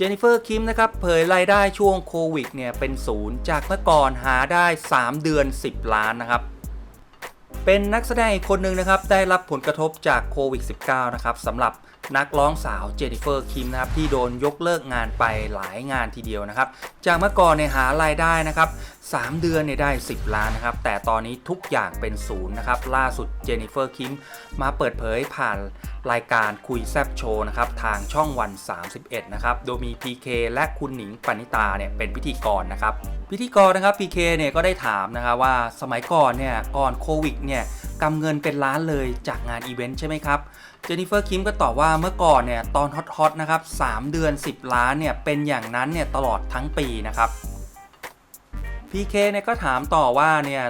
เจนนิเฟอร์คิมนะครับเผยรายได้ช่วงโควิดเนี่ยเป็นศูนย์จากเมื่อก่อนหาได้ 3 เดือน 10 ล้านนะครับ เป็นนักแสดงอีกคนหนึ่งนะครับ ได้รับผลกระทบจากโควิด -19 นะครับสำหรับนักร้องสาวเจนนิเฟอร์คิมนะครับที่โดนยกเลิกงานไปหลายงานทีเดียวนะครับ จากเมื่อก่อนเนี่ยหารายได้นะครับ3เดือนเนี่ยได้ 10 ล้านนะครับ แต่ตอนนี้ทุกอย่างเป็นศูนย์นะครับ ล่าสุดเจนนิเฟอร์คิมมาเปิดเผยผ่านรายการคุยแซบโชว์นะครับ ทางช่องวัน 31 นะครับ โดยมี PK และคุณหนิงปณิตาเนี่ยเป็นพิธีกรนะครับ พิธีกรนะครับ PK เนี่ยก็ได้ถามนะครับว่าสมัยก่อนเนี่ยก่อนโควิดเนี่ยกำเงินเป็นล้านเลยจากงานอีเวนต์ใช่ไหมครับ เจนนิเฟอร์คิมก็ตอบว่าเมื่อก่อนเนี่ยตอนฮอตๆนะครับ3เดือน 10 ล้านเนี่ยเป็นอย่างนั้นเนี่ยตลอดทั้งปีนะครับ PK เนี่ยก็ถามต่อว่าเนี่ย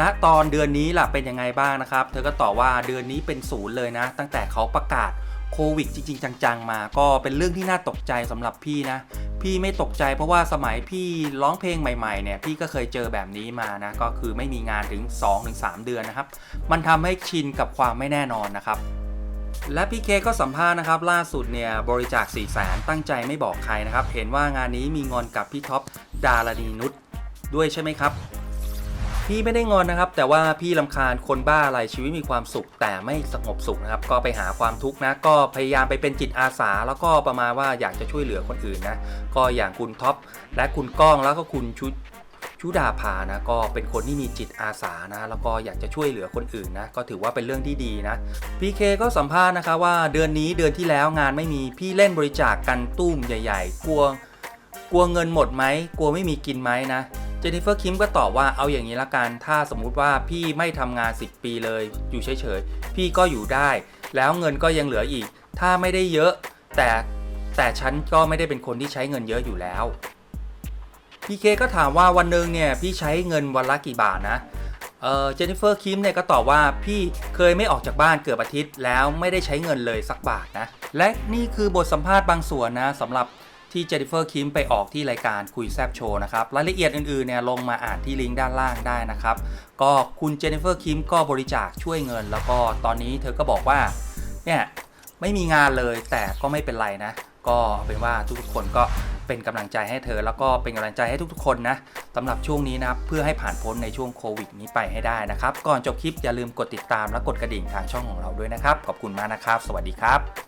ณตอนเดือนนี้ล่ะเป็นยังไงบ้างนะครับ เธอก็ตอบว่าเดือนนี้เป็นศูนย์เลยนะ ตั้งแต่เขาประกาศโควิดจริง ๆ จัง ๆ มา ก็เป็นเรื่องที่น่าตกใจสำหรับพี่นะ พี่ไม่ตกใจเพราะว่าสมัยพี่ร้องเพลงใหม่ๆเนี่ยพี่ก็เคยเจอแบบนี้มานะก็คือไม่มีงานถึง 2-3 เดือนนะครับ มันทำให้ชินกับความไม่แน่นอนนะครับและพี่เคก็สัมภาษณ์นะครับล่าสุดเนี่ยบริจาค4ี่แสนตั้งใจไม่บอกใครนะครับ เห็นว่างานนี้มีงอนกับพี่ท็อปดารณีนุชด้วยใช่ไหมครับ พี่ไม่ได้งอนนะครับ แต่ว่าพี่ลำคาญคนบ้าอะไรชีวิตมีความสุข แต่ไม่สงบสุขนะครับ ก็ไปหาความทุกข์นะ ก็พยายามไปเป็นจิตอาสา แล้วก็ประมาณว่าอยากจะช่วยเหลือคนอื่นนะ ก็อย่างคุณท็อปและคุณก้องแล้วก็คุณชุดชุดาภานะก็เป็นคนที่มีจิตอาสานะ แล้วก็อยากจะช่วยเหลือคนอื่นนะ ก็ถือว่าเป็นเรื่องที่ดีนะพีเคก็สัมภาษณ์นะคะว่าเดือนนี้เดือนที่แล้วงานไม่มีพี่เล่นบริจาคกันตุ้มใหญ่ ๆ กลัวกลัวเงินหมดไหมกลัวไม่มีกินไหมนะ เจนนิเฟอร์คิมก็ตอบว่าเอาอย่างนี้ละกัน ถ้าสมมุติว่าพี่ไม่ทำงาน 10 ปีเลย อยู่เฉยๆ พี่ก็อยู่ได้ แล้วเงินก็ยังเหลืออีก ถ้าไม่ได้เยอะแต่แต่ฉันก็ไม่ได้เป็นคนที่ใช้เงินเยอะอยู่แล้วพีเคก็ถามว่าวันหนึ่งเนี่ยพี่ใช้เงินวันละกี่บาทนะเออเจนนิเฟอร์คิมเนี่ยก็ตอบว่าพี่เคยไม่ออกจากบ้านเกือบอาทิตย์ แล้วไม่ได้ใช้เงินเลยสักบาทนะ และนี่คือบทสัมภาษณ์บางส่วนนะสำหรับ ที่เจนนิเฟอร์คิมไปออกที่รายการคุยแซบโชว์นะครับ รายละเอียดอื่นๆเนี่ยลงมาอ่านที่ลิงก์ด้านล่างได้นะครับ ก็คุณเจนนิเฟอร์คิมก็บริจาคช่วยเงิน แล้วก็ตอนนี้เธอก็บอกว่า เนี่ยไม่มีงานเลยแต่ก็ไม่เป็นไรนะ ก็เป็นว่าทุกๆคนก็เป็นกำลังใจให้เธอ แล้วก็เป็นกำลังใจให้ทุกๆคนนะสำหรับช่วงนี้นะครับเพื่อให้ผ่านพ้นในช่วงโควิดนี้ไปให้ได้นะครับ ก่อนจบคลิปอย่าลืมกดติดตามและกดกระดิ่งทางช่องของเราด้วยนะครับ ขอบคุณมากนะครับ สวัสดีครับ